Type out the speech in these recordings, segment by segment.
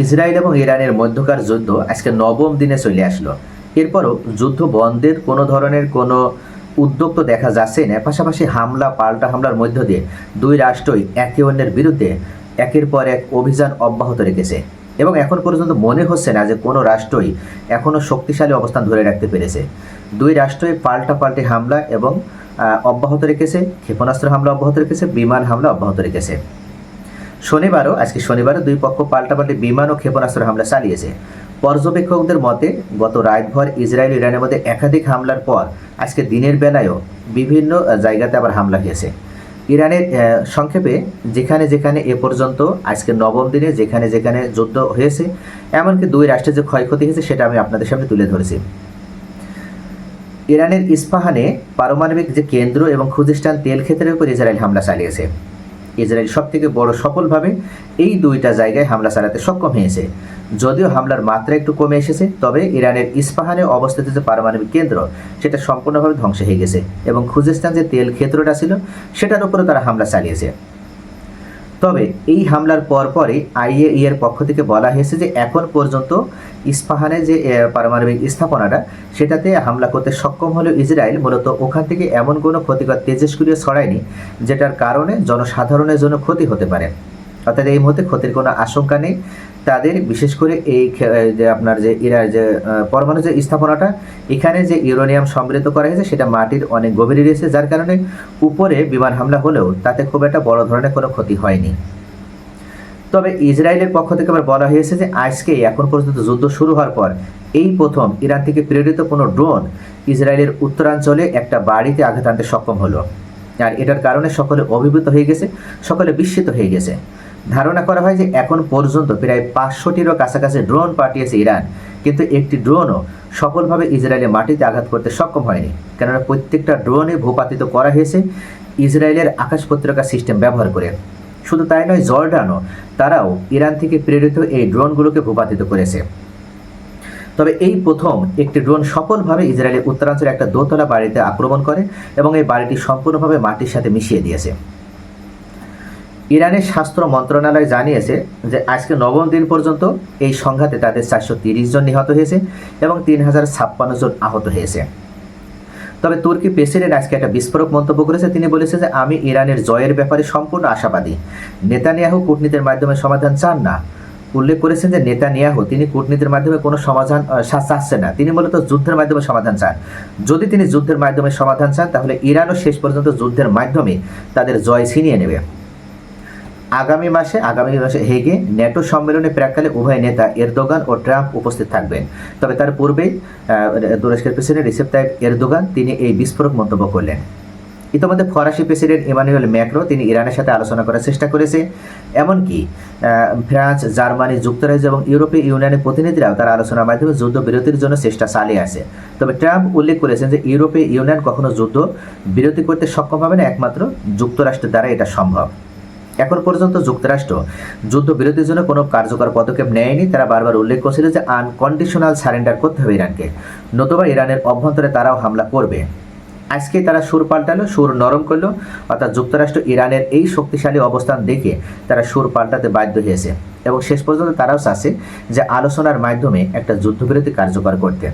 Israel এবং ইরানের মধ্যকার যুদ্ধ আজকে নবম দিনে চলে আসলো। এরপরও যুদ্ধ বন্ধের কোনো ধরনের কোনো উদ্যোগ তো দেখা যাচ্ছে না। পাশাপাশি হামলা, পাল্টা হামলার মধ্য দিয়ে দুই রাষ্ট্রই একে অন্যের বিরুদ্ধে একের পর এক অভিযান অব্যাহত রেখেছে। এবং এখন পর্যন্ত মনে হচ্ছে না যে কোনো রাষ্ট্রই এখনও শক্তিশালী অবস্থান ধরে রাখতে পেরেছে। দুই রাষ্ট্রই পাল্টা পাল্টে হামলা এবং অব্যাহত রেখেছে, ক্ষেপণাস্ত্র হামলা অব্যাহত রেখেছে, বিমান হামলা অব্যাহত রেখেছে। শনিবারও, আজকে শনিবারও দুই পক্ষ পাল্টাপাল্টি বিমান ও ক্ষেপণাস্ত্র হামলা চালিয়েছে। পর্যবেক্ষকদের মতে, গত রাতভর ইসরায়েল ইরানের মধ্যে একাধিক হামলার পর আজকে দিনের বেলায়ও বিভিন্ন জায়গাতে আবার হামলা হয়েছে। ইরানের সংক্ষেপে, যেখানে যেখানে এ পর্যন্ত, আজকে নবম দিনে যেখানে যেখানে যুদ্ধ হয়েছে, এমনকি দুই রাষ্ট্রের যে ক্ষয়ক্ষতি হয়েছে সেটা আমি আপনাদের সামনে তুলে ধরেছি। ইরানের ইস্পাহানে পারমাণবিক যে কেন্দ্র এবং খুজিস্তান তেল ক্ষেত্রের উপর ইসরায়েল হামলা চালিয়েছে। ইসরায়েল সব থেকে বড় সফলভাবে এই দুইটা জায়গায় হামলা চালাতে সক্ষম হয়েছে। যদিও হামলার মাত্রা একটু কমে এসেছে, তবে ইরানের ইস্পাহানে অবস্থিত যে পারমাণবিক কেন্দ্র, সেটা সম্পূর্ণভাবে ধ্বংস হয়ে গেছে এবং খুজিস্তান যে তেল ক্ষেত্রটা ছিল, সেটার উপরে তারা হামলা চালিয়েছে। তবে এই হামলার পরপরই আইএই এর পক্ষ থেকে বলা হয়েছে যে এখন পর্যন্ত ইস্পাহানে যে পারমাণবিক স্থাপনাটা, সেটাতে হামলা করতে সক্ষম হলেও ইসরায়েল মূলত ওখান থেকে এমন কোনো ক্ষতিকর তেজস্ক্রিয় ছড়ায়নি, যেটার কারণে জনসাধারণের জন্য ক্ষতি হতে পারে। অর্থাৎ এই মুহূর্তে ক্ষতির কোনো আশঙ্কা নেই। তাদের, বিশেষ করে এই যে আপনার যে ইরার যে পরমাণু যে স্থাপনাটা, এখানে যে ইউরেনিয়াম সমৃদ্ধ করা হয়েছে, সেটা মাটির অনেক গভীরে রয়েছে, যার কারণে উপরে বিমান হামলা হলেও তাতে খুব একটা বড় ধরনের কোনো ক্ষতি হয়নি। তবে ইসরায়েলের পক্ষ থেকে আবার বলা হয়েছে যে, আজকে, এখন পর্যন্ত যুদ্ধ শুরু হওয়ার পর, এই প্রথম ইরান থেকে প্রেরিত কোনো ড্রোন ইসরায়েলের উত্তরাঞ্চলে একটা বাড়িতে আঘাত আনতে সক্ষম হলো। আর এটার কারণে সকলে অভিভূত হয়ে গেছে, সকলে বিস্মিত হয়ে গেছে। ধারণা করা হয় যে এখন পর্যন্ত প্রায় পাঁচশোটিরও কাছাকাছি ড্রোন পাঠিয়েছে ইরান। কিন্তু একটি ড্রোনও সফলভাবে ইসরায়েলের মাটিতে আঘাত করতে সক্ষম হয়নি। কেননা প্রত্যেকটা ড্রোনে ভূপাতিত করা হয়েছে ইসরায়েলের আকাশ সিস্টেম ব্যবহার করে। শুধু তাই নয়, জর্ডানও তারাও ইরান থেকে প্রেরিত এই ড্রোনগুলোকে ভূপাতিত করেছে। তবে এই প্রথম একটি ড্রোন সফলভাবে ইসরায়েলের উত্তরাঞ্চলে একটা দোতলা বাড়িতে আক্রমণ করে এবং এই বাড়িটি সম্পূর্ণভাবে মাটির সাথে মিশিয়ে দিয়েছে। ইরানের স্বাস্থ্য মন্ত্রণালয় জানিয়েছে যে আজকে নবম দিন পর্যন্ত এই সংঘাতে তাদের চারশো তিরিশ জন নিহত হয়েছে এবং তিন হাজার ছাপ্পান্ন জন আহত হয়েছে। তবে তুর্কি প্রেসিডেন্ট আজকে একটা বিস্ফোরক মন্তব্য করেছে। তিনি বলেছে যে, আমি ইরানের জয়ের ব্যাপারে সম্পূর্ণ আশাবাদী। নেতানিয়াহু কূটনীতির মাধ্যমে সমাধান চান না। উল্লেখ করেছেন যে, নেতানিয়াহু, তিনি কূটনীতির মাধ্যমে কোনো সমাধান চাচ্ছেন না। তিনি মূলত যুদ্ধের মাধ্যমে সমাধান চান। যদি তিনি যুদ্ধের মাধ্যমে সমাধান চান, তাহলে ইরানও শেষ পর্যন্ত যুদ্ধের মাধ্যমে তাদের জয় ছিনিয়ে নেবে। আগামী মাসে আগামী মাসে হেগে ন্যাটো সম্মেলনে প্রাককালে উভয় নেতা এরদোগান ও ট্রাম্প উপস্থিত থাকবেন। তবে তার পূর্বেই তুরস্কের প্রেসিডেন্ট রিসেপ তাইপ এরদোগান তিনি এই বিস্ফোরক মন্তব্য করলেন। ইতিমধ্যে ফরাসি প্রেসিডেন্ট ইমানুয়েল ম্যাক্রো তিনি ইরানের সাথে আলোচনা করার চেষ্টা করেছে। এমনকি ফ্রান্স, জার্মানি, যুক্তরাজ্য এবং ইউরোপীয় ইউনিয়নের প্রতিনিধিরাও তার আলোচনার মাধ্যমে যুদ্ধ বিরতির জন্য চেষ্টা চালিয়ে আছে। তবে ট্রাম্প উল্লেখ করেছেন যে ইউরোপীয় ইউনিয়ন কখনো যুদ্ধ বিরতি করতে সক্ষম হবে না, একমাত্র যুক্তরাষ্ট্রের দ্বারা এটা সম্ভব। এখন পর্যন্ত যুক্তরাষ্ট্র যুদ্ধবিরতির জন্য কোনো কার্যকর পদক্ষেপ নেয়নি। তারা বারবার উল্লেখ করছিল যে আনকন্ডিশনাল সারেন্ডার করতে হবে ইরানকে। নতুবা ইরানের অভ্যন্তরে তারাও হামলা করবে। আজকে তারা সুর পাল্টালো, সুর নরম করল, অর্থাৎ যুক্তরাষ্ট্র ইরানের এই শক্তিশালী অবস্থান দেখে তারা সুর পাল্টাতে বাধ্য হয়েছে। এবং শেষ পর্যন্ত তারাও চাচ্ছে যে আলোচনার মাধ্যমে একটা যুদ্ধবিরতি কার্যকর করতে।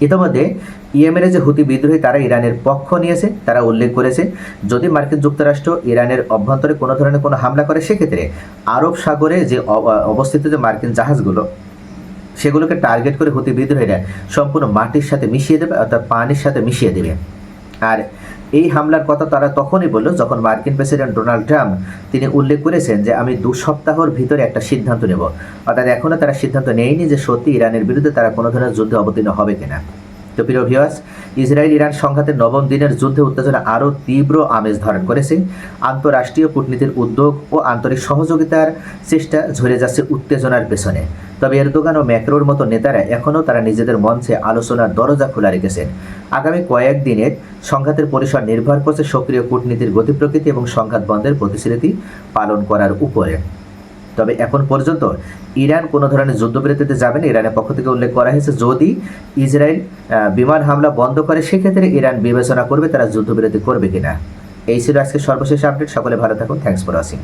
ইতিমধ্যে ইয়েমেনের যে হুতি বিদ্রোহী তারা ইরানের পক্ষ নিয়েছে, তারা উল্লেখ করেছে, যদি মার্কিন যুক্তরাষ্ট্র ইরানের অভ্যন্তরে কোনো ধরনের কোনো হামলা করে, সেক্ষেত্রে আরব সাগরে যে অব- অবস্থিত যে মার্কিন জাহাজগুলো, সেগুলোকে টার্গেট করে হুতি বিদ্রোহীরা সম্পূর্ণ মাটির সাথে মিশিয়ে দেবে, অর্থাৎ পানির সাথে মিশিয়ে দেবে। আর এই হামলার কথা তারা তখনই বলল যখন মার্কিন প্রেসিডেন্ট ডোনাল্ড ট্রাম্প তিনি উল্লেখ করেছেন যে, আমি দু সপ্তাহর ভিতরে একটা সিদ্ধান্ত নেব। অর্থাৎ এখনও তারা সিদ্ধান্ত নেয়নি যে সত্যি ইরানের বিরুদ্ধে তারা কোনো ধরনের যুদ্ধে অবতীর্ণ হবে কিনা। তো প্রিয় ইসরায়েল ইরান সংঘাতের নবম দিনের যুদ্ধে উত্তেজনা আরও তীব্র আমেজ ধারণ করেছে। আন্তঃরাষ্ট্রীয় কূটনীতির উদ্যোগ ও আন্তরিক সহযোগিতার চেষ্টা ঝরে যাচ্ছে উত্তেজনার পেছনে। তবে এরদোগান ও ম্যাক্রোর মতো নেতারা এখনও তারা নিজেদের মঞ্চে আলোচনার দরজা খোলা রেখেছেন। আগামী কয়েকদিনের সংঘাতের পরিসর নির্ভর করছে সক্রিয় কূটনীতির গতি প্রকৃতি এবং সংঘাত বন্ধের প্রতিশ্রুতি পালন করার উপরে। তবে এখন পর্যন্ত ইরান কোনো ধরনের যুদ্ধবিরতিতে যাবে না। ইরানের পক্ষ থেকে উল্লেখ করা হয়েছে, যদি ইসরায়েল বিমান হামলা বন্ধ করে, সেক্ষেত্রে ইরান বিবেচনা করবে তারা যুদ্ধবিরতি করবে কিনা। এই ছিল আজকে সর্বশেষ আপডেট। সকলে ভালো থাকুন। Thanks for watching